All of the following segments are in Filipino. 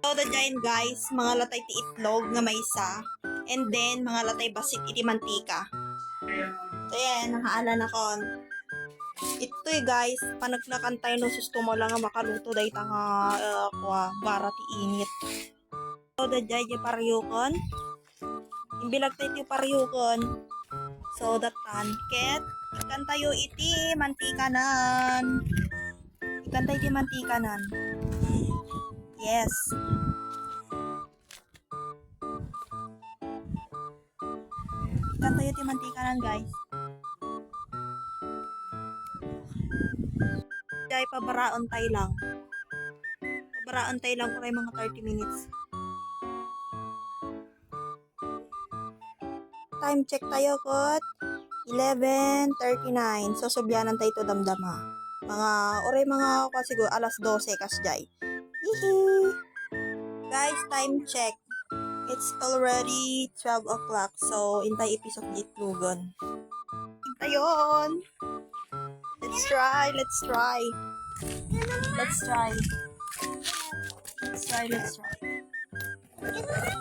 So, the giant guys, mga latay ti itlog nga may isa. And then, mga latay basit iti mantika. So, yan, nakaala na kon. Ito eh, guys, panaglakan tayo no susto mo lang nga makaluto dahi ta nga uh, kwa, bara ti init. So, the giant yung paryukon. Imbilag tayo ti paryukon. So, datan, ket, ikan tayo iti mantikanan. Ikan tayo iti mantikanan. Yes. Ikan tayo iti mantikanan, guys. Dahil pabaraon tayo lang. Pabaraon tayo lang kung mga 30 minutes. Time check tayo, kot. 11.39. So, subyanan tayo ito damdama. Mga, oray mga, siguro, alas 12 kasjay. Hihi! Guys, time check. It's already 12 o'clock. So, intay episode gitlugon. Intayon! Let's try, let's try. Let's try. Let's try, let's try.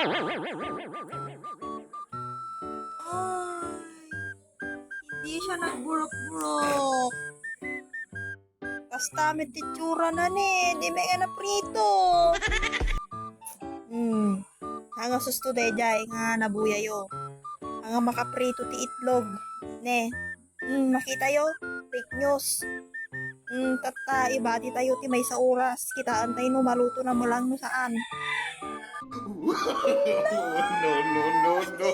Ay, hindi siya nagburok-burok. Basta may titsura na ni, di may nga na prito. Hmm. Nga susto dayjay nga nabuya yo. Nga makaprito ti itlog. Ne. Hmm, makita yo. Fake news. Hmm, tata ibati tayo ti may sa oras. Kitaan tayo no maluto na mo lang no saan. No, no, no, no.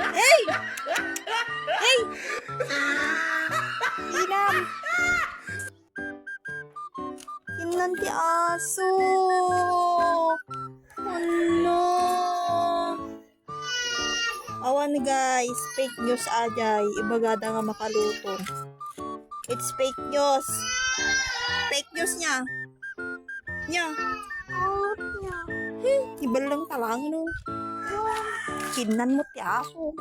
Hey! Hey! Inam! Kinan ti aso! Oh no! Awan guys, fake news ajay. Ibagada nga makaluto. It's fake news. Fake news niya. Niya. Out niya. Hmm, ibal lang talang no. Kinan mo ti aso.